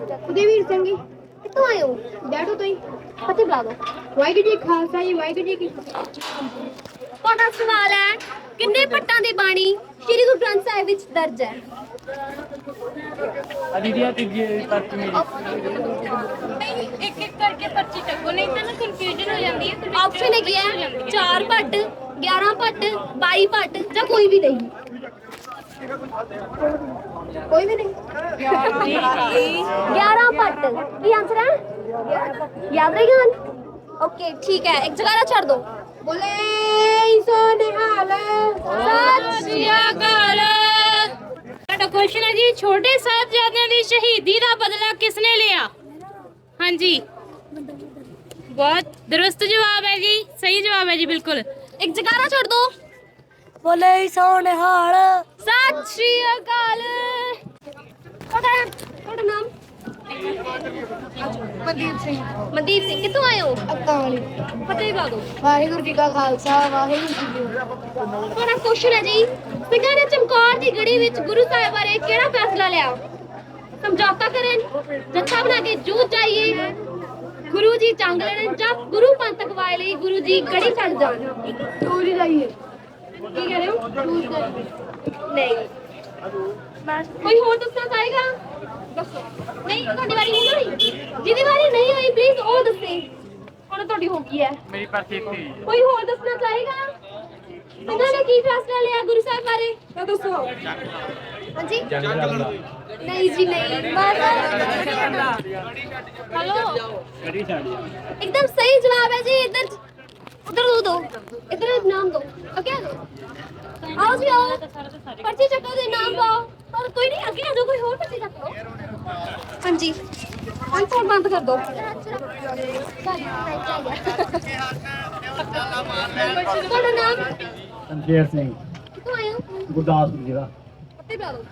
ਉਦੇਵੀਰ ਸਿੰਘ ਜੀ ਕਿੱਥੋਂ ਆਏ ਹੋ ਡੈਡੋ ਤੋਂ ਹੀ ਫਤਿਹ ਬੁਲਾ ਦਿਓ ਵਾਹਿਗੁਰੂ ਜੀ ਖਾਲਸਾ ਜੀ ਵਾਹਿਗੁਰੂ ਜੀ ਕੀ ਤੁਹਾਡਾ ਸਵਾਲ ਹੈ ਕਿੰਨੇ ਪੱਟਾਂ ਦੀ ਬਾਣੀ ਸ੍ਰੀ ਗੁਰੂ ਗ੍ਰੰਥ ਸਾਹਿਬ ਵਿੱਚ ਦਰਜ ਹੈ? ਅਦੀਦੀਆ ਤੀਜੀ ਪਰਚੀ ਮੇਰੀ। ਇੱਕ ਇੱਕ ਕਰਕੇ ਪਰਚੀ ਚੱਕੋ ਨਹੀਂ ਤਾਂ ਨਾ ਕਨਫਿਊਜ਼ਨ ਹੋ ਜਾਂਦੀ ਹੈ ਆਪਸ਼ਨ ਹੈਗੀ ਹੈ 4 ਪੱਟ 11 ਪੱਟ 22 ਪੱਟ ਜਾਂ ਕੋਈ ਵੀ ਨਹੀਂ। ਕੋਈ ਵੀ ਨਹੀਂ 11 ਪੱਟ ਕੀ ਆਨਸਰ ਹੈ ਯਾਦ ਰਹੇਗਾ ਓਕੇ ਠੀਕ ਹੈ ਇੱਕ ਜਗ੍ਹਾ ਨਾ ਛੱਡ ਦੋ ਬੋਲੇ ਸੋ ਨਿਹਾਲ ਸਤਿ ਸ਼੍ਰੀ ਅਕਾਲ ਸਾਡਾ ਕੁਐਸਚਨ ਹੈ ਜੀ ਛੋਟੇ ਸਾਹਿਬਜ਼ਾਦਿਆਂ ਦੀ ਸ਼ਹੀਦੀ ਦਾ ਬਦਲਾ ਕਿਸਨੇ ਲਿਆ ਹਾਂਜੀ ਬਹੁਤ ਦਰੁਸਤ ਜਵਾਬ ਹੈ ਜੀ ਸਹੀ ਜਵਾਬ ਹੈ ਜੀ ਬੋਲੇ ਸੋ ਨਿਹਾਲ ਸਤਿ ਸ਼੍ਰੀ ਅਕਾਲ। ਤੁਹਾਡਾ ਤੁਹਾਡਾ ਨਾਮ? ਮਨਦੀਪ ਸਿੰਘ। ਮਨਦੀਪ ਸਿੰਘ ਕਿੱਥੋਂ ਆਏ ਹੋ? ਅਕਾਲੀ ਫਤਿਹ ਬੁਲਾ ਦਿਓ ਵਾਹਿਗੁਰੂ ਜੀ ਕਾ ਖਾਲਸਾ ਵਾਹਿਗੁਰੂ ਜੀ ਕੀ ਫਤਿਹ। ਤੁਹਾਡਾ ਕੁਐਸਚਨ ਹੈ ਜੀ ਸਿੰਘਾਂ ਨੇ ਚਮਕੌਰ ਦੀ ਗੜੀ ਵਿੱਚ ਗੁਰੂ ਸਾਹਿਬ ਬਾਰੇ ਕਿਹੜਾ ਫੈਸਲਾ ਲਿਆ? ਸਮਝੌਤਾ ਕਰਨ ਜੱਥਾ ਬਣਾ ਕੇ ਜੂਝ ਜਾਈਏ ਗੁਰੂ ਜੀ ਜੰਗ ਲੜਨ ਜਾਂ ਗੁਰੂ ਪੰਥ ਅਗਵਾਏ ਲਈ ਗੁਰੂ ਜੀ ਗੜੀ ਛੱਡ ਜਾਣ? ਚੋਰੀ ਜਾਈਏ ਕੀ ਕਹਿ ਰਹੇ ਹੋ ਨਹੀਂ ਕੋਈ ਹੋਰ ਦੱਸਣਾ ਚਾਹੇਗਾ ਦੱਸੋ ਨਹੀਂ ਤੁਹਾਡੀ ਵਾਰੀ ਨਹੀਂ ਹੋਈ ਜਿਹਦੀ ਵਾਰੀ ਨਹੀਂ ਹੋਈ ਪਲੀਜ਼ ਉਹ ਦੱਸੇ ਹੁਣ ਤੁਹਾਡੀ ਹੋ ਗਈ ਹੈ ਮੇਰੀ ਪਰਚੀ ਇੱਥੇ ਹੀ ਹੈ ਕੋਈ ਹੋਰ ਦੱਸਣਾ ਚਾਹੇਗਾ ਇਹਨਾਂ ਨੇ ਕੀ ਫੈਸਲਾ ਲਿਆ ਗੁਰੂ ਸਾਹਿਬ ਬਾਰੇ ਤਾਂ ਦੱਸੋ ਹਾਂਜੀ ਨਹੀਂ ਜੀ ਨਹੀਂ ਬਸ ਹਲੋ ਗੜੀ ਛੱਡ एकदम सही जवाब है जी इधर उधर दो दो इधर नाम दो ओके आओ जी आओ पर्ची चक्को दे नाम पाओ पर कोई नहीं आगे आ जाओ कोई और पर्ची चक्को हाँ जी हाँ फोन बंद कर दो ਤੁਹਾਡਾ ਨਾਮ ਸੰਜੇਰ ਸਿੰਘ ਕਿੱਥੋਂ ਆਏ ਹੋ ਗੁਰਦਾਸਪੁਰ ਜ਼ਿਲ੍ਹਾ ਪੱਤੇ ਬੁਲਾ ਦਿਓ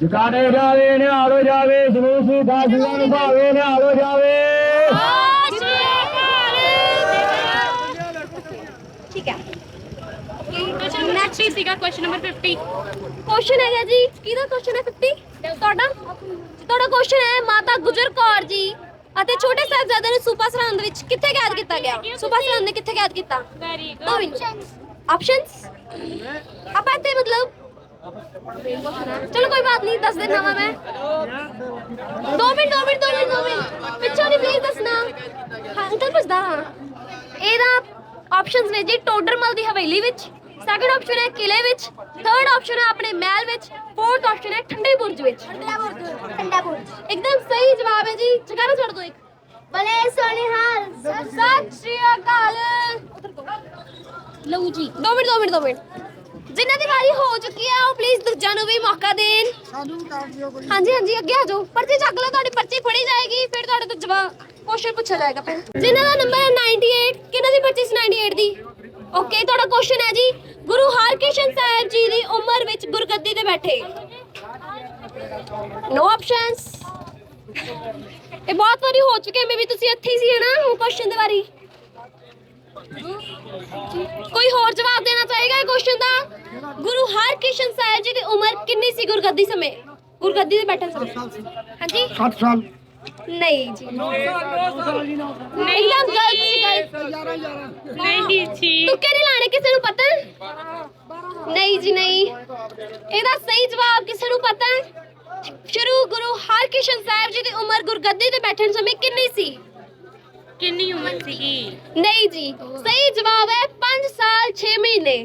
ਜਕਾਣੇ ਜਾਵੇ ਨਿਹਾਲੋ ਜਾਵੇ ਸਮੂਹ ਦਾਸੀਆਂ ਨੂੰ ਭਾਵੇ ਨਿਹਾਲੋ ਜਾਵੇ ਠੀਕ ਹੈ। ਕੁਐਸਚਨ ਸੀਗਾ ਨੰਬਰ 50 ਕੁਐਸਚਨ ਹੈਗਾ ਜੀ ਕਿਹਦਾ ਕੁਐਸਚਨ ਹੈ 50 ਤੁਹਾਡਾ? ਤੁਹਾਡਾ ਕੁਐਸਚਨ ਹੈ ਮਾਤਾ ਗੁਜਰ ਕੌਰ ਜੀ ਅਤੇ ਛੋਟੇ ਸਾਹਿਬਜ਼ਾਦੇ ਨੂੰ ਸੂਪਾ ਸਰਹੰਦ ਵਿੱਚ ਕਿੱਥੇ ਕੈਦ ਕੀਤਾ ਗਿਆ? ਸੂਪਾ ਸਰਹੰਦ ਨੇ ਕਿੱਥੇ ਕੈਦ ਕੀਤਾ? ਵੈਰੀ ਆਪਸ਼ਨਸ ਆਪਾਂ ਇੱਥੇ ਮਤਲਬ ਚਲੋ ਕੋਈ ਬਾਤ ਨਹੀਂ ਦੱਸ ਦੇਣਾ ਵਾ ਮੈਂ। ਦੋ ਮਿੰਟ ਦੋ ਮਿੰਟ ਦੋ ਮਿੰਟ ਦੋ ਮਿੰਟ। ਪਿੱਛੋਂ ਨਹੀਂ ਪਲੀਜ਼ ਦੱਸਣਾ। ਹਾਂ ਅੰਕਲ ਪੁੱਛਦਾ ਹਾਂ। ਇਹਦਾ ਆਪਸ਼ਨਸ ਨੇ ਜੀ ਟੋਡਰਮਲ ਦੀ ਹਵੇਲੀ ਵਿੱਚ ਸੈਕੰਡ ਆਪਸ਼ਨ ਹੈ ਕਿਲੇ ਵਿੱਚ ਥਰਡ ਆਪਸ਼ਨ ਹੈ ਆਪਣੇ ਮਹਿਲ ਵਿੱਚ ਫੋਰਥ ਆਪਸ਼ਨ ਹੈ ਠੰਡੇ ਬੁਰਜ ਵਿੱਚ। ਠੰਡਾ ਬੁਰਜ ਇੱਕਦਮ ਸਹੀ ਜਵਾਬ ਹੈ ਜੀ ਜਗਾਰਾ ਛੱਡ ਦੋ ਇੱਕ। ਬੋਲੇ ਸੋ ਨਿਹਾਲ ਸਤਿ ਸ਼੍ਰੀ ਅਕਾਲ। ਲਓ ਜੀ 2 ਮਿੰਟ 2 ਮਿੰਟ 2 ਮਿੰਟ। ਜਿਨ੍ਹਾਂ ਦੀ ਵਾਰੀ ਹੋ ਚੁੱਕੀ ਹੈ ਉਹ ਪਲੀਜ਼ ਦੂਜਿਆਂ ਨੂੰ ਵੀ ਮੌਕਾ ਦੇਣ। ਹਾਂਜੀ ਹਾਂਜੀ ਅੱਗੇ ਆ ਜਾਓ। ਪਰਚੀ ਚੱਕ ਲਓ ਤੁਹਾਡੀ ਪਰਚੀ ਫੜੀ ਜਾਏਗੀ ਫਿਰ ਤੁਹਾਡੇ ਤੋਂ ਜਵਾਬ ਕੁਐਸਚਨ ਪੁੱਛਿਆ ਜਾਏਗਾ ਫਿਰ। ਜਿਨ੍ਹਾਂ ਦਾ ਨੰਬਰ 98 ਕਿਹਨਾਂ ਦੀ ਪਰਚੀ 98 ਦੀ? ਓਕੇ ਤੁਹਾਡਾ ਕੁਐਸਚਨ ਹੈ ਜੀ, ਗੁਰੂ ਹਰਕ੍ਰਿਸ਼ਨ ਸਾਹਿਬ ਜੀ ਦੀ ਉਮਰ ਵਿੱਚ ਗੁਰਗੱਦੀ ਤੇ ਬੈਠੇ। ਨੋ ਆਪਸ਼ਨਸ ਇਹ ਬਹੁਤ ਵਾਰੀ ਹੋ ਚੁੱਕਿਆ ਮੇ ਵੀ ਤੁਸੀਂ ਇੱਥੇ ਹੀ ਸੀ ਹੈ ਨਾ ਉਹ ਕੁਐਸਚਨ ਦੇ ਵਾਰੀ। ਕੋਈ ਹੋਰ ਜਵਾਬ ਦੇਣਾ ਚਾਹੇਗਾ ਇਹ ਕੁਐਸਚਨ ਦਾ? ਗੁਰੂ ਹਰਕ੍ਰਿਸ਼ਨ ਸਾਹਿਬ ਜੀ ਦੀ ਉਮਰ ਕਿੰਨੀ ਸੀ ਗੁਰਗੱਦੀ ਸਮੇਂ? ਗੁਰਗੱਦੀ ਤੇ ਬੈਠਣ ਸਮੇਂ। ਹਾਂਜੀ? 60 ਸਾਲ। ਨਹੀਂ ਜੀ। ਨਹੀਂ ਸੀ ਗਲਤ। ਨਹੀਂ ਜੀ। ਤੁੱਕੇ ਨਹੀਂ ਲਾਣੇ ਕਿਸੇ ਨੂੰ ਪਤਾ? ਹੈ? ਨਹੀਂ ਜੀ ਨਹੀਂ। ਇਹਦਾ ਸਹੀ ਜਵਾਬ ਕਿਸੇ ਨੂੰ ਪਤਾ? ਹੈ ਸ਼ੁਰੂ ਗੁਰੂ ਹਰਕ੍ਰਿਸ਼ਨ ਸਾਹਿਬ ਜੀ ਦੀ ਉਮਰ ਗੁਰਗੱਦੀ ਤੇ ਬੈਠਣ ਸਮੇਂ ਕਿੰਨੀ ਸੀ? ਕਿੰਨੀ ਉਮਰ ਸੀਗੀ? ਨਹੀਂ ਜੀ ਸਹੀ ਜਵਾਬ ਹੈ 5 ਸਾਲ 6 ਮਹੀਨੇ।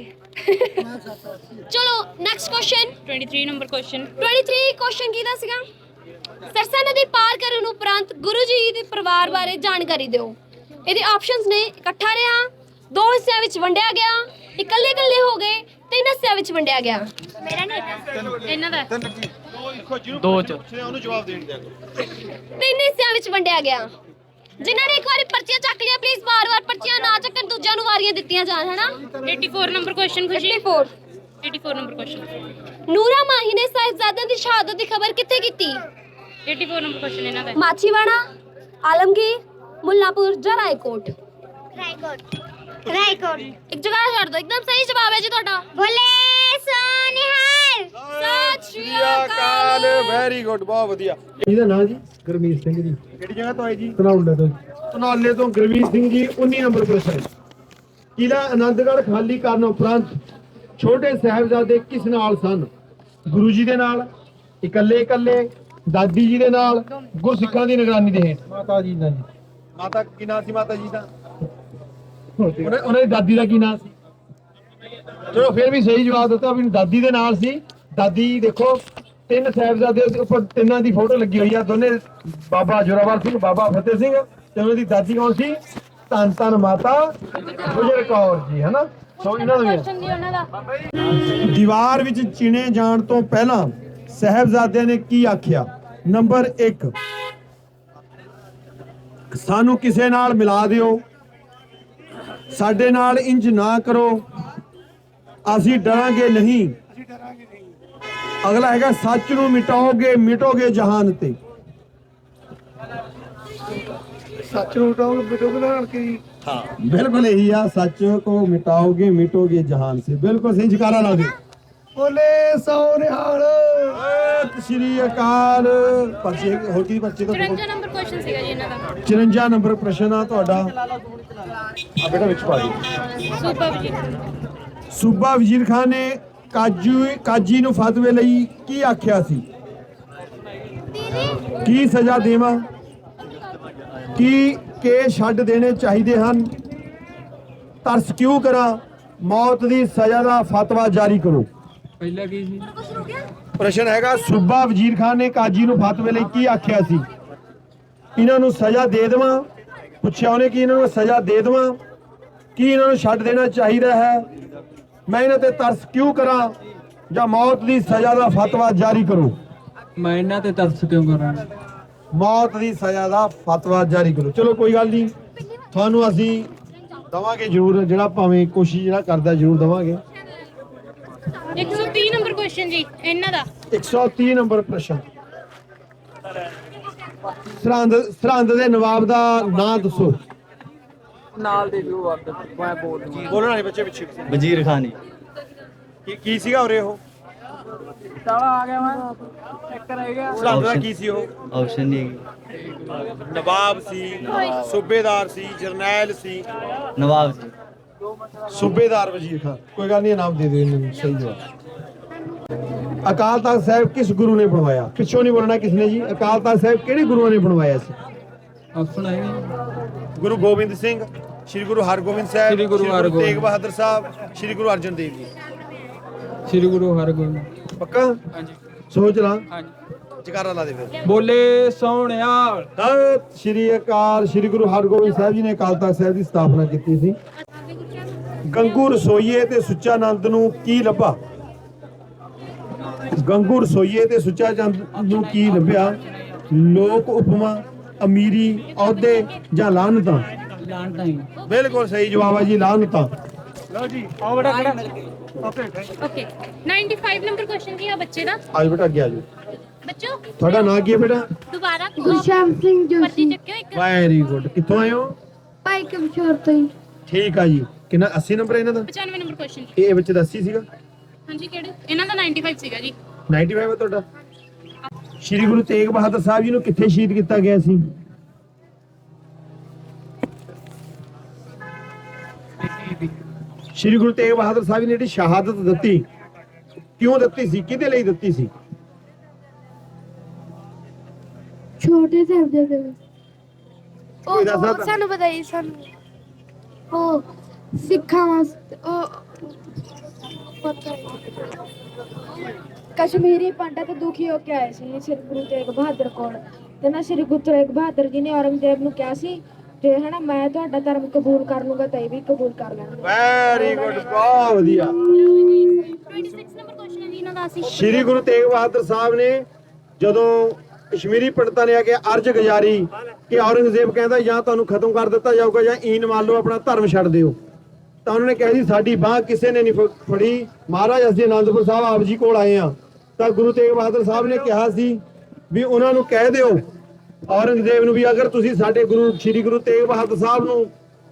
ਚਲੋ next question 23 number question 23 question ਕਿਹਦਾ ਸੀਗਾ? ਸਰਸਾ ਨਦੀ ਪਾਰ ਕਰਨ ਉਪਰੰਤ ਗੁਰੂ ਜੀ ਦੇ ਪਰਿਵਾਰ ਬਾਰੇ ਜਾਣਕਾਰੀ ਦਿਓ। ਇਹਦੇ ਆਪਸ਼ਨਸ ਨੇ ਇਕੱਠਾ ਰਿਹਾ ਦੋ ਹਿੱਸਿਆਂ ਵਿੱਚ ਵੰਡਿਆ ਗਿਆ ਇਕੱਲੇ ਇਕੱਲੇ ਹੋ ਗਏ ਤਿੰਨ ਹਿੱਸਿਆਂ ਵਿੱਚ ਵੰਡਿਆ ਗਿਆ। ਇਹਨਾਂ ਦਾ। ਦੋ। ਚ। ਉਹਨੂੰ ਜਵਾਬ ਦੇਣ ਦਿਆ ਤਿੰਨ ਹਿੱਸਿਆਂ ਵਿੱਚ ਵੰਡਿਆ ਗਿਆ। ਜਿਨ੍ਹਾਂ ਨੇ ਇੱਕ ਵਾਰੀ ਪਰਚੀਆਂ ਚੱਕ ਲਿਆ ਪਲੀਜ਼ ਵਾਰ-ਵਾਰ ਪਰਚੀਆਂ ਨਾ ਚੱਕਣ ਦੂਜਿਆਂ ਨੂੰ ਵਾਰੀਆਂ ਦਿੱਤੀਆਂ ਜਾਣ ਹਨਾ? 84 ਨੰਬਰ ਕੁਐਸਚਨ ਖੁਸ਼ੀ। 84 84 ਨੰਬਰ ਕੁਐਸਚਨ ਨੂਰਾ ਮਾਹੀ ਨੇ ਸਾਹਿਬਜ਼ਾਦਿਆਂ ਦੀ ਸ਼ਹਾਦਤ ਦੀ ਖਬਰ ਕਿੱਥੇ ਕੀਤੀ? 84 ਨੰਬਰ ਕੁਐਸਚਨ ਇਹਨਾਂ ਦਾ। ਜਾਂ ਰਾਏਕੋਟ? ਰਾਈਕੋਟ ਇੱਕ ਜਗ੍ਹਾ ਛੱਡ ਦਿਓ ਇੱਕਦਮ ਸਹੀ ਜਵਾਬ ਹੈ ਜੀ ਤੁਹਾਡਾ। ਬੋਲੇ ਸੋਨਿਹਾਲ। ਸਤਿ ਸ਼੍ਰੀ ਅਕਾਲ ਵੈਰੀ ਗੁੱਡ ਬਹੁਤ ਵਧੀਆ। ਇਹਦਾ ਨਾਂ ਜੀ? ਗੁਰਮੀਤ ਸਿੰਘ ਜੀ। ਕਿਹੜੀ ਜਗ੍ਹਾ ਤੋਂ ਆਏ ਜੀ? ਧਨੌਲੇ ਤੋਂ ਧਨੌਲੇ ਤੋਂ ਗੁਰਮੀਤ ਸਿੰਘ ਜੀ 19 ਨੰਬਰ ਪ੍ਰਸ਼ਨ। ਕਿਲਾ ਆਨੰਦਗੜ੍ਹ ਖਾਲੀ ਕਰਨ ਉਪਰੰਤ ਛੋਟੇ ਸਾਹਿਬਜ਼ਾਦੇ ਕਿਸ ਨਾਲ ਸਨ? ਗੁਰੂ ਜੀ ਦੇ ਨਾਲ ਇਕੱਲੇ ਇਕੱਲੇ ਦਾਦੀ ਜੀ ਦੇ ਨਾਲ ਗੁਰਸਿੱਖਾਂ ਦੀ ਨਿਗਰਾਨੀ ਦੇ ਹੇਠ। ਮਾਤਾ ਜੀ ਦਾ ਜੀ। ਮਾਤਾ ਕੀ ਨਾਂ ਸੀ ਮਾਤਾ ਜੀ ਦਾ? ਉਹਨਾਂ ਉਹਨਾਂ ਦੀ ਦਾਦੀ ਦਾ ਕੀ ਨਾਮ ਸੀ? ਚਲੋ ਫਿਰ ਵੀ ਸਹੀ ਜਵਾਬ ਦਿੱਤਾ ਵੀ ਦਾਦੀ ਦੇ ਨਾਲ ਸੀ। ਦਾਦੀ ਦੇਖੋ ਤਿੰਨ ਸਾਹਿਬਜ਼ਾਦੇ ਦੇ ਉੱਪਰ ਤਿੰਨਾਂ ਦੀ ਫੋਟੋ ਲੱਗੀ ਹੋਈ ਆ। ਦੋਨੇ ਬਾਬਾ ਜੋਰਾਵਰ ਸਿੰਘ ਬਾਬਾ ਫਤਿਹ ਸਿੰਘ ਤੇ ਉਹਨਾਂ ਦੀ ਦਾਦੀ ਕੌਣ ਸੀ? ਧੰਨ ਧੰਨ ਮਾਤਾ ਗੁਜਰ ਕੌਰ ਜੀ ਹਨਾ? ਸੋ ਇਹਨਾਂ ਦਾ। ਦੀਵਾਰ ਵਿੱਚ ਚਿਣੇ ਜਾਣ ਤੋਂ ਪਹਿਲਾਂ ਸਹਿਬਜ਼ਾਦਿਆਂ ਨੇ ਕੀ ਆਖਿਆ? ਨੰਬਰ 1 ਸਾਨੂੰ ਕਿਸੇ ਨਾਲ ਮਿਲਾ ਦਿਓ ਸਾਡੇ ਨਾਲ ਇੰਜ ਨਾ ਕਰੋ ਅਸੀਂ ਡਰਾਂਗੇ ਨਹੀਂ ਅਗਲਾ ਹੈਗਾ ਸੱਚ ਨੂੰ ਮਿਟਾਓਗੇ ਮਿਟੋਗੇ ਜਹਾਨ ਤੇ ਸੱਚ ਨੂੰ ਉਟਾਉਂਗੇ ਬਿਟੋਗੇ ਨਾਲ ਕੀ हाँ बिल्कुल यही है सच को मिटाओगे मिटोगे जहान से बिल्कुल सही जकारा ला दे ਬੋਲੇ ਸੋਨਿਹਾਲ ਸਤਿ ਸ਼੍ਰੀ ਅਕਾਲ। ਪਰਚੇ ਹੋਰ ਕੀ ਪਰਚੇ ਤੋਂ 54 ਨੰਬਰ ਕੁਐਸਚਨ ਸੀਗਾ ਜੀ ਇਹਨਾਂ ਦਾ। 54 ਨੰਬਰ ਪ੍ਰਸ਼ਨ ਆ ਤੁਹਾਡਾ। ਆ ਬੇਟਾ ਵਿੱਚ ਪਾ ਦਿਓ। ਸੁਪਰ ਜੀ ਸੂਬਾ ਵਜ਼ੀਰ ਖਾਨ ਨੇ ਕਾਜੂ ਕਾਜੀ ਨੂੰ ਫਤਵੇ ਲਈ ਕੀ ਆਖਿਆ ਸੀ? ਕੀ ਸਜ਼ਾ ਦੇਵਾਂ? ਕੀ ਕੇ ਛੱਡ ਦੇਣੇ ਚਾਹੀਦੇ ਹਨ? ਤਰਸ ਕਿਉਂ ਕਰਾਂ? ਮੌਤ ਦੀ ਸਜ਼ਾ ਦਾ ਫਤਵਾ ਜਾਰੀ ਕਰੋ। ਪਹਿਲਾਂ ਕੀ ਸੀ? ਪ੍ਰਸ਼ਨ ਹੈਗਾ ਸੂਬਾ ਵਜ਼ੀਰ ਖਾਨ ਨੇ ਕਾਜੀ ਨੂੰ ਫਤਵੇ ਲਈ ਕੀ ਆਖਿਆ ਸੀ? ਇਹਨਾਂ ਨੂੰ ਸਜ਼ਾ ਦੇ ਦੇਵਾਂ? ਪੁੱਛਿਆ ਉਹਨੇ ਕਿ ਇਹਨਾਂ ਨੂੰ ਸਜ਼ਾ ਦੇ ਦੇਵਾਂ? ਕੀ ਇਹਨਾਂ ਨੂੰ ਛੱਡ ਦੇਣਾ ਚਾਹੀਦਾ ਹੈ? ਮੈਂ ਇਹਨਾਂ ਤੇ ਤਰਸ ਕਿਉਂ ਕਰਾਂ? ਜਾਂ ਮੌਤ ਦੀ ਸਜ਼ਾ ਦਾ ਫਤਵਾ ਜਾਰੀ ਕਰੋ। ਮੈਂ ਇਹਨਾਂ ਤੇ ਤਰਸ ਕਿਉਂ ਕਰਾਂ? ਮੌਤ ਦੀ ਸਜ਼ਾ ਦਾ ਫਤਵਾ ਜਾਰੀ ਕਰੋ। ਚਲੋ ਕੋਈ ਗੱਲ ਨਹੀਂ। ਤੁਹਾਨੂੰ ਅਸੀਂ ਦਵਾਂਗੇ ਜ਼ਰੂਰ ਜਿਹੜਾ ਭਾਵੇਂ ਕੋਸ਼ਿਸ਼ ਜਿਹੜਾ ਕਰਦਾ ਜ਼ਰੂਰ ਦਵਾਂਗੇ। 130 ਨੰਬਰ ਕੁਐਸਚਨ ਜੀ ਇਹਨਾਂ ਦਾ। 130 ਨੰਬਰ ਪ੍ਰਸ਼ਨ। ਸਰਹੰਦ ਸਰਹੰਦ ਦੇ ਨਵਾਬ ਦਾ ਨਾਂ ਦੱਸੋ। ਨਾਲ ਦੇ ਦਿਓ ਵਕਤ ਮੈਂ ਬੋਲ ਦੂੰਗਾ। ਬੋਲਣਾ ਨਹੀਂ ਬੱਚੇ ਪਿੱਛੇ। ਵਜ਼ੀਰ ਖਾਨੀ ਕੀ ਕੀ ਸੀਗਾ ਉਰੇ ਉਹ? ਤਾਲਾ ਆ ਗਿਆ ਮੈਂ। ਇੱਕ ਰਹਿ ਗਿਆ। ਸਰਹੰਦ ਦਾ ਕੀ ਸੀ ਉਹ? ਆਪਸ਼ਨ ਨਹੀਂ ਨਵਾਬ ਸੀ ਸੂਬੇਦਾਰ ਸੀ ਜਰਨੈਲ ਸੀ। ਨਵਾਬ ਜੀ। ਸੂਬੇਦਾਰ ਵਜ਼ੀਰ ਖਾਨ। ਕੋਈ ਗੱਲ ਨਹੀਂ ਨਾਮ ਦੇ ਦਿਓ ਇਹਨਾਂ ਸਹੀ ਜਵਾਬ। ਅਕਾਲ ਤਖਤ ਸਾਹਿਬ ਕਿਸ ਗੁਰੂ ਨੇ ਬਣਵਾਇਆ? ਪਿੱਛੋਂ ਨਹੀਂ ਬੋਲਣਾ ਕਿਸ ਨੇ ਜੀ। ਅਕਾਲ ਤਖਤ ਸਾਹਿਬ ਕਿਹੜੇ ਗੁਰੂਆਂ ਨੇ ਬਣਵਾਇਆ ਸੀ? ਆਪਸ਼ਨ ਹੈ ਗੁਰੂ ਗੋਬਿੰਦ ਸਿੰਘ ਸ੍ਰੀ ਗੁਰੂ ਹਰਗੋਬਿੰਦ ਸਾਹਿਬ ਸ੍ਰੀ ਗੁਰੂ ਹਰਗੋਬਿੰਦ। ਤੇਗ ਬਹਾਦਰ ਸਾਹਿਬ ਸ੍ਰੀ ਗੁਰੂ ਅਰਜਨ ਦੇਵ ਜੀ। ਸ੍ਰੀ ਗੁਰੂ ਹਰਗੋਬਿੰਦ। ਪੱਕਾ? ਹਾਂਜੀ। ਸੋਚ ਲਾ। ਹਾਂਜੀ। ਜਕਾਰਾ ਲਾ ਦੇ ਫਿਰ। ਬੋਲੇ ਸੋਹਣਿਆ। ਸਤਿ ਸ਼੍ਰੀ ਅਕਾਲ ਸ਼੍ਰੀ ਗੁਰੂ ਹਰਗੋਬਿੰਦ ਸਾਹਿਬ ਜੀ ਨੇ ਅਕਾਲ ਤਖਤ ਸਾਹਿਬ ਦੀ ਸਥਾਪਨਾ ਕੀਤੀ ਸੀ। ਗੰਗੂ ਰਸੋਈਏ ਤੇ ਸੁੱਚਾ ਨੰਦ ਨੂੰ ਕੀ ਲੱਭਾ? ਗੰਗੂ ਰਸੋਈਏ ਤੇ ਸੁੱਚਾ ਚੰਦ ਨੂੰ ਕੀ ਲੱਭਿਆ? ਲੋਕ ਉਪਮਾ ਅਮੀਰੀ ਅਹੁਦੇ ਜਾਂ ਹੀ ਬਿਲਕੁਲ ਸਹੀ ਜਵਾਬ ਹੈ ਜੀ ਲਾਨਤਾਂ ਓਕੇ 95 ਨੰਬਰ ਕੁਐਸਚਨ ਜੀ ਆ ਬੱਚੇ ਦਾ? ਅੱਜ ਬੇਟਾ ਅੱਗੇ ਆ ਜਾਓ। ਬੱਚੋ ਤੁਹਾਡਾ ਨਾਂ ਕੀ ਹੈ ਬੇਟਾ? ਦੁਬਾਰਾ ਗੁਰਸ਼ਾਮ ਸਿੰਘ ਜੋਸ਼ੀ। ਵੈਰੀ ਗੁੱਡ ਕਿੱਥੋਂ ਆਏ ਹੋ? ਭਾਈ ਕਮਸ਼ੋਰ ਤੋਂ ਠੀਕ ਆ ਜੀ। ਕਿੰਨਾ 80 ਨੰਬਰ ਇਹਨਾਂ ਦਾ? 95 ਨੰਬਰ ਕੁਐਸਚਨ ਇਹ ਬੱਚੇ ਦਾ 80 ਸੀਗਾ। ਹਾਂਜੀ ਕਿਹੜੇ? ਇਹਨਾਂ ਦਾ 95 ਸੀਗਾ ਜੀ। 95 ਹੈ ਤੁਹਾਡਾ? ਸ਼੍ਰੀ ਗੁਰੂ ਤੇਗ ਬਹਾਦਰ ਸਾਹਿਬ ਜੀ ਨੂੰ ਕਿੱਥੇ ਸ਼ਹੀਦ ਕੀਤਾ ਗਿਆ ਸੀ? ਸ਼੍ਰੀ ਗੁਰੂ ਤੇਗ ਬਹਾਦਰ ਸਾਹਿਬ ਜੀ ਨੇ ਜਿਹੜੀ ਸ਼ਹਾਦਤ ਦਿੱਤੀ ਕਿਉਂ ਦਿੱਤੀ ਸੀ? ਕਿਹਦੇ ਲਈ ਦਿੱਤੀ ਸੀ? ਛੋਟੇ ਸਾਹਿਬਜ਼ਾਦੇ ਕੋਈ ਦੱਸ ਉਹ ਸਕਦਾ? ਸਾਨੂੰ ਪਤਾ ਹੀ ਸਾਨੂੰ। ਉਹ ਸਿੱਖਾਂ ਵਾਸਤੇ ਉਹ ਕਸ਼ਮੀਰੀ ਪੰਡਤ ਦੁਖੀ ਹੋ ਕੇ ਆਏ ਸੀ ਸ੍ਰੀ ਗੁਰੂ ਤੇਗ ਬਹਾਦਰ ਕੋਲ ਤੇ ਨਾ ਸ੍ਰੀ ਗੁਰੂ ਤੇਗ ਬਹਾਦਰ ਜੀ ਨੇ ਔਰੰਗਜ਼ੇਬ ਨੂੰ ਕਿਹਾ ਸੀ ਜੇ ਹਨਾ ਮੈਂ ਤੁਹਾਡਾ ਧਰਮ ਕਬੂਲ ਕਰ ਲੂੰਗਾ ਤਾਂ ਇਹ ਵੀ ਕਬੂਲ ਕਰ ਲੈਣਗੇ। ਵੈਰੀ ਗੁੱਡ ਬਹੁਤ ਵਧੀਆ। 26 ਨੰਬਰ ਕੁਐਸਚਨ ਹੈ ਜੀ ਇਹਨਾਂ ਦਾ ਅਸੀਂ ਸ਼੍ਰੀ ਗੁਰੂ ਤੇਗ ਬਹਾਦਰ ਸਾਹਿਬ ਨੇ ਜਦੋਂ ਕਸ਼ਮੀਰੀ ਪੰਡਤਾਂ ਨੇ ਆ ਕੇ ਅਰਜ਼ ਗੁਜ਼ਾਰੀ ਕਿ ਔਰੰਗਜ਼ੇਬ ਕਹਿੰਦਾ ਜਾਂ ਤੁਹਾਨੂੰ ਖਤਮ ਕਰ ਦਿੱਤਾ ਜਾਊਗਾ ਜਾਂ ਈਨ ਮੰਨ ਲਓ ਆਪਣਾ ਧਰਮ ਛੱਡ ਦਿਓ। ਤਾਂ ਉਹਨਾਂ ਨੇ ਕਿਹਾ ਜੀ, ਸਾਡੀ ਬਾਹ ਕਿਸੇ ਨੇ ਨਹੀਂ ਫੜੀ। ਮਹਾਰਾਜ, ਅਸੀਂ ਅਨੰਦਪੁਰ ਸਾਹਿਬ ਆਪ ਜੀ ਕੋਲ ਆਏ ਆ ਤਾਂ ਗੁਰੂ ਤੇਗ ਬਹਾਦਰ ਸਾਹਿਬ ਨੇ ਕਿਹਾ ਸੀ ਵੀ ਉਹਨਾਂ ਨੂੰ ਕਹਿ ਦਿਓ, ਔਰੰਗਜ਼ੇਬ ਨੂੰ ਵੀ, ਅਗਰ ਤੁਸੀਂ ਸਾਡੇ ਗੁਰੂ, ਸ਼੍ਰੀ ਗੁਰੂ ਤੇਗ ਬਹਾਦਰ ਸਾਹਿਬ ਨੂੰ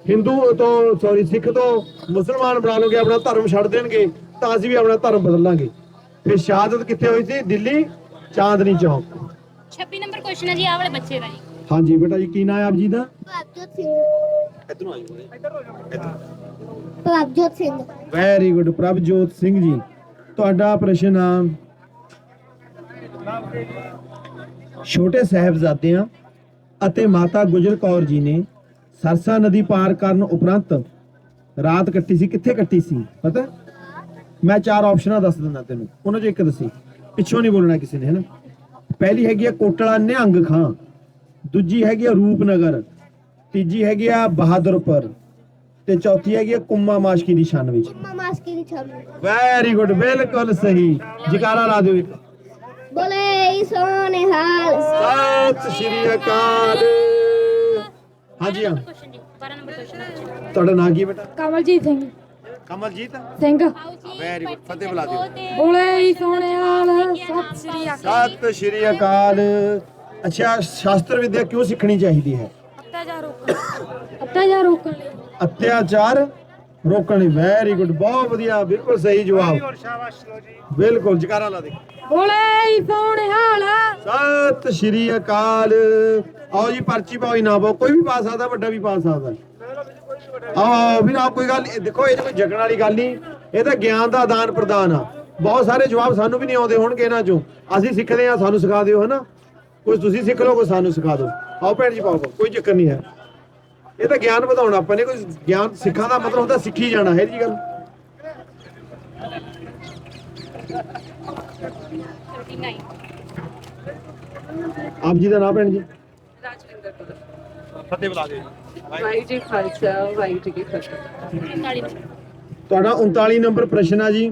ਹਿੰਦੂ ਤੋਂ, ਸੌਰੀ, ਸਿੱਖ ਤੋਂ ਮੁਸਲਮਾਨ ਬਣਾ ਲੋਗੇ ਆਪਣਾ ਧਰਮ ਛੱਡ ਦੇਣਗੇ, ਤਾਂ ਅਸੀਂ ਵੀ ਆਪਣਾ ਧਰਮ ਬਦਲਾਂਗੇ। ਫਿਰ ਸ਼ਹਾਦਤ ਕਿੱਥੇ ਹੋਈ ਸੀ? ਦਿੱਲੀ ਚਾਂਦਨੀ ਚੌਕ। 26 ਨੰਬਰ ਕੁਐਸਚਨ ਹੈ ਜੀ, ਆਹ ਵਾਲੇ ਬੱਚੇ ਦਾ ਜੀ ਹਾਂਜੀ ਬੇਟਾ ਜੀ ਕੀ ਨਾਮ ਹੈ ਆਪ ਜੀ ਦਾ? ਪ੍ਰਭਜੋਤ ਸਿੰਘ। ਇਧਰੋਂ ਆਇਓ Prabhjot Singh. Very good Prabhjot Singh ji. ਤੁਹਾਡਾ ਪ੍ਰਸ਼ਨ ਆ ਛੋਟੇ ਸਾਹਿਬਜ਼ਾਦਿਆਂ ਅਤੇ ਮਾਤਾ ਗੁਜਰ ਕੌਰ ਜੀ ਨੇ ਸਰਸਾ ਨਦੀ ਪਾਰ ਕਰਨ ਉਪਰੰਤ ਰਾਤ ਕੱਟੀ ਸੀ ਕਿੱਥੇ ਕੱਟੀ ਸੀ ਪਤਾ? ਮੈਂ ਚਾਰ ਆਪਸ਼ਨਾਂ ਦੱਸ ਦਿੰਦਾ ਤੈਨੂੰ ਉਹਨਾਂ ਚੋਂ ਇੱਕ ਦੱਸੀ। ਪਿੱਛੋਂ ਨਹੀਂ ਬੋਲਣਾ ਕਿਸੇ ਨੇ ਹੈਨਾ? ਪਹਿਲੀ ਹੈਗੀ ਆ ਕੋਟਲਾ ਨਿਹੰਗ ਖਾਂ। ਦੂਜੀ ਹੈਗੀ ਆ ਰੂਪਨਗਰ ਤੀਜੀ ਹੈਗੀ ਆ ਬਹਾਦਰਪੁਰ ਤੇ ਚੌਥੀ ਹੈਗੀ ਆ ਕੁੰਮਾ ਮਾਸ਼ਕੀ ਦੀ ਛੰਨ ਵਿੱਚ। ਮਾਸਕੀ ਦੀ ਛਾਮ ਵੈਰੀ ਗੁੱਡ ਬਿਲਕੁਲ ਸਹੀ। ਜਕਾਰਾ ਲਾ ਦਿਓ ਇੱਕ ਬੋਲੇ ਸੋਹਣੇ ਹਾਲ। ਸਤਿ ਸ਼੍ਰੀ ਅਕਾਲ। ਹਾਂਜੀ ਹਾਂ। ਕੁਐਸਚਨ ਜੀ 12 ਨੰਬਰ ਕੁਐਸਚਨ ਤੁਹਾਡਾ ਨਾਂ ਕੀ ਬੇਟਾ? ਕਮਲਜੀਤ ਸਿੰਘ। ਕਮਲਜੀਤ? ਸਿੰਘ। ਵੈਰੀ ਗੁੱਡ ਫਤਿਹ ਬੁਲਾ ਦਿਓ। ਬੋਲੇ ਸੋਹਣਿਆਲ ਸਤਿ ਸ੍ਰੀ ਅਕਾਲ। ਸਤਿ ਸ਼੍ਰੀ ਅਕਾਲ। ਅੱਛਾ ਸ਼ਾਸਤਰ ਵਿਦਿਆ ਕਿਉਂ ਸਿੱਖਣੀ ਚਾਹੀਦੀ ਹੈ? ਅਤਿਆਚਾਰ ਰੋਕਣ ਅਤਿਆਚਾਰ ਰੋਕਣ ਲਈ। ਅਤਿਆਚਾਰ ਰੋਕਣ ਲਈ। ਵੈਰੀ ਗੁੱਡ ਬਹੁਤ ਵਧੀਆ ਬਿਲਕੁਲ ਸਹੀ ਜਵਾਬ। ਬਿਲਕੁਲ ਜਕਾਰਾ ਲਾ ਦੇ। ਬੋਲੇ ਸੋਹਣਿਆਲ ਸਤਿ ਸ਼੍ਰੀ ਅਕਾਲ। ਆਓ ਜੀ ਪਰਚੀ ਪਾਓ ਇਨਾਮ ਪਾਓ। ਕੋਈ ਵੀ ਪਾ ਸਕਦਾ ਵੱਡਾ ਵੀ ਪਾ ਸਕਦਾ। ਆਓ ਵੀ ਨਾ ਕੋਈ ਗੱਲ ਨੀ, ਦੇਖੋ ਇਹ ਕੋਈ ਜਗਣ ਵਾਲੀ ਗੱਲ ਨਹੀਂ ਇਹ ਤਾਂ ਗਿਆਨ ਦਾ ਆਦਾਨ ਪ੍ਰਦਾਨ ਆ। ਬਹੁਤ ਸਾਰੇ ਜਵਾਬ ਸਾਨੂੰ ਵੀ ਨਹੀਂ ਆਉਂਦੇ ਹੋਣਗੇ ਇਹਨਾਂ ਚੋਂ। ਅਸੀਂ ਸਿੱਖਦੇ ਆ ਸਾਨੂੰ ਸਿਖਾ ਦਿਓ ਹਨਾ? ਕੁਝ ਤੁਸੀਂ ਸਿੱਖ ਲਓ ਕੁਝ ਸਾਨੂੰ ਸਿਖਾ ਦਿਓ। ਆਓ ਭੈਣ ਜੀ ਪਾਓ ਪਾਓ, ਕੋਈ ਚੱਕਰ ਨਹੀਂ ਹੈ। ਇਹ ਤਾਂ ਗਿਆਨ ਵਧਾਉਣਾ ਆਪਾਂ ਨੇ ਕੋਈ ਗਿਆਨ ਸਿੱਖਾਂ ਦਾ ਮਤਲਬ ਹੁੰਦਾ ਸਿੱਖੀ ਜਾਣਾ ਹੈ ਜੀ ਗੱਲ। 39 ਆਪ ਜੀ ਦਾ ਨਾਮ ਭੈਣ ਜੀ? ਵਾਹਿਗੁਰੂ ਜੀ ਖਾਲਸਾ ਵਾਹਿਗੁਰੂ ਜੀ ਕੀ ਫਤਿਹ। 39 ਨੰਬਰ। ਤੁਹਾਡਾ 39 ਨੰਬਰ ਪ੍ਰਸ਼ਨ ਆ ਜੀ।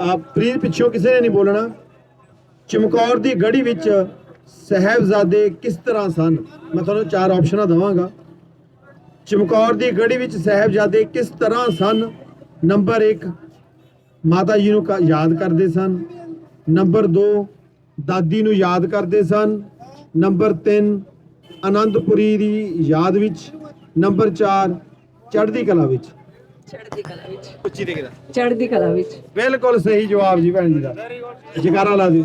ਆ ਪ੍ਰੀਤ ਪਿੱਛੋਂ ਕਿਸੇ ਨੇ ਨਹੀਂ ਬੋਲਣਾ। ਚਮਕੌਰ ਦੀ ਗੜੀ ਵਿੱਚ ਸਹਿਬਜ਼ਾਦੇ ਕਿਸ ਤਰ੍ਹਾਂ ਸਨ? ਮੈਂ ਤੁਹਾਨੂੰ ਚਾਰ ਆਪਸ਼ਨਾਂ ਦਵਾਂਗਾ। ਚਮਕੌਰ ਦੀ ਗੜੀ ਵਿੱਚ ਸਹਿਬਜ਼ਾਦੇ ਕਿਸ ਤਰ੍ਹਾਂ ਸਨ? ਨੰਬਰ 1 ਮਾਤਾ ਜੀ ਨੂੰ ਕ- ਯਾਦ ਕਰਦੇ ਸਨ। ਨੰਬਰ 2 ਦਾਦੀ ਨੂੰ ਯਾਦ ਕਰਦੇ ਸਨ। ਨੰਬਰ 3 ਆਨੰਦਪੁਰੀ ਦੀ ਯਾਦ ਵਿੱਚ। ਨੰਬਰ 4 ਚੜ੍ਹਦੀ ਕਲਾ ਵਿੱਚ। ਚੜ੍ਹਦੀ ਕਲਾ ਵਿੱਚ। ਉੱਚੀ ਦੇਖਦਾ। ਚੜ੍ਹਦੀ ਕਲਾ ਵਿੱਚ। ਬਿਲਕੁਲ ਸਹੀ ਜਵਾਬ ਜੀ ਭੈਣ ਜੀ ਦਾ। ਜਗਾਰਾ ਲਾ ਦਿਓ।